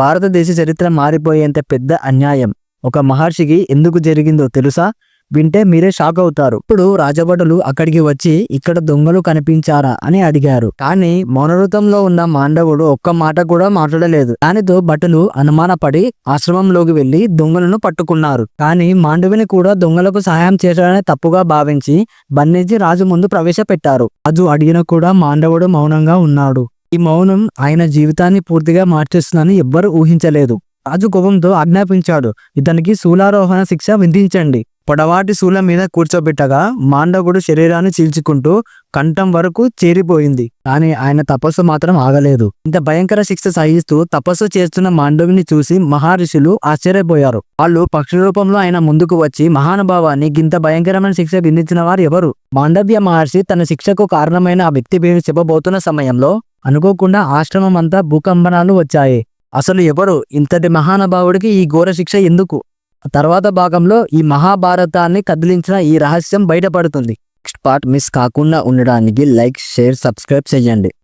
భారతదేశ చరిత్ర మారిపోయేంత పెద్ద అన్యాయం. ఒక మహర్షికి ఎందుకు జరిగిందో తెలుసా? వింటే మీరే షాక్ అవుతారు. ఇప్పుడు రాజభటులు అక్కడికి వచ్చి ఇక్కడ దొంగలు కనిపించారా అని అడిగారు. కానీ మౌనవృతంలో ఉన్న మాండవుడు ఒక్క మాట కూడా మాట్లాడలేదు. దానితో భటులు అనుమానపడి ఆశ్రమంలోకి వెళ్ళి దొంగలను పట్టుకున్నారు. కానీ మాండవిని కూడా దొంగలకు సహాయం చేశాడని తప్పుగా భావించి బంధించి రాజు ముందు ప్రవేశపెట్టారు. రాజు అడిగిన కూడా మాండవుడు మౌనంగా ఉన్నాడు. ఈ మౌనం ఆయన జీవితాన్ని పూర్తిగా మార్చేస్తుందని ఎవ్వరూ ఊహించలేదు. రాజు కోపంతో ఆజ్ఞాపించాడు ఇతనికి శూలారోహణ శిక్ష విధించండి. పొడవాటి శూల మీద కూర్చోబెట్టగా మాండవుడు శరీరాన్ని చీల్చుకుంటూ కంఠం వరకు చేరిపోయింది. కానీ ఆయన తపస్సు మాత్రం ఆగలేదు. ఇంత భయంకర శిక్ష సహిస్తూ తపస్సు చేస్తున్న మాండవిని చూసి మహర్షులు ఆశ్చర్యపోయారు. వాళ్ళు పక్షి రూపంలో ఆయన ముందుకు వచ్చి మహానుభావాన్ని గింత భయంకరమైన శిక్ష విధించిన వారు ఎవరు? మాండవ్య మహర్షి తన శిక్షకు కారణమైన ఆ వ్యక్తి పేరు చెప్పబోతున్న సమయంలో అనుకోకుండా ఆశ్రమం అంతా భూకంపనాలు వచ్చాయి. అసలు ఎవరు ఇంతటి మహానుభావుడికి ఈ ఘోర శిక్ష ఎందుకు? తర్వాత భాగంలో ఈ మహాభారతాన్ని కదిలించిన ఈ రహస్యం బయటపడుతుంది. నెక్స్ట్ పార్ట్ మిస్ కాకుండా ఉండడానికి లైక్ షేర్ సబ్స్క్రైబ్ చేయండి.